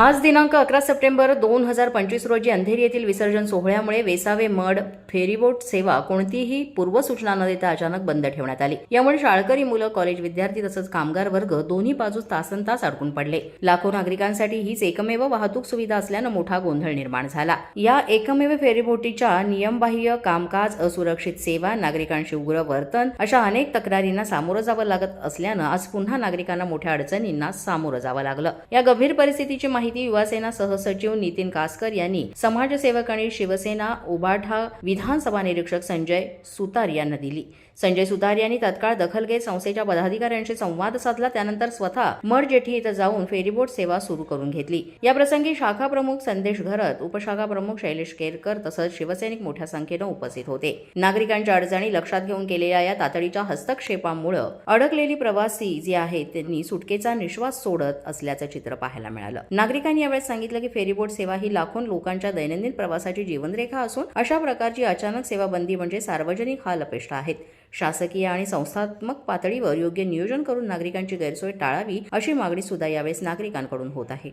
आज दिनांक अकरा सप्टेंबर दोन हजार पंचवीस रोजी अंधेरी येथील विसर्जन सोहळ्यामुळे वेसावे मड फेरीबोट सेवा कोणतीही पूर्वसूचना न देता अचानक बंद ठेवण्यात आली. यामुळे शाळकरी मुलं कॉलेज विद्यार्थी तसंच कामगार वर्ग दोन्ही बाजूस तासन तास अडकून पडले. लाखो नागरिकांसाठी हीच एकमेव वाहतूक सुविधा असल्यानं मोठा गोंधळ निर्माण झाला. या एकमेव फेरीबोटीच्या नियमबाह्य कामकाज असुरक्षित सेवा नागरिकांशी उग्र वर्तन अशा अनेक तक्रारींना सामोरं जावं लागत असल्यानं आज पुन्हा नागरिकांना मोठ्या अडचणींना सामोरं जावं लागलं. या गंभीर परिस्थितीची माहिती युवासेना सहसचिव नितीन कासकर यांनी समाजसेवक आणि शिवसेना उबाठा विधानसभा निरीक्षक संजय सुतार यांना दिली. संजय सुतार यांनी तत्काळ दखल घेत संस्थेच्या पदाधिकाऱ्यांशी संवाद साधला त्यानंतर स्वतः मड जेठी इथं जाऊन फेरीबोट सेवा सुरू करून घेतली. या प्रसंगी शाखा प्रमुख संदेश घरत उपशाखा प्रमुख शैलेश केरकर तसंच शिवसैनिक मोठ्या संख्येनं उपस्थित होते. नागरिकांच्या अडचणी लक्षात घेऊन केलेल्या या तातडीच्या हस्तक्षेपामुळे अडकलेली प्रवासी जे आहेत त्यांनी सुटकेचा निश्वास सोडत असल्याचं चित्र पाहायला मिळालं. नागरिकांनी यावेळेस सांगितलं की फेरीबोट सेवा ही लाखो लोकांच्या दैनंदिन प्रवासाची जीवनरेखा असून अशा प्रकारची अचानक सेवा बंदी म्हणजे सार्वजनिक हाल अपेष्टा आहेत. शासकीय आणि संस्थात्मक पातळीवर योग्य नियोजन करून नागरिकांची गैरसोय टाळावी अशी मागणी सुद्धा यावेळेस नागरिकांकडून होत आहे.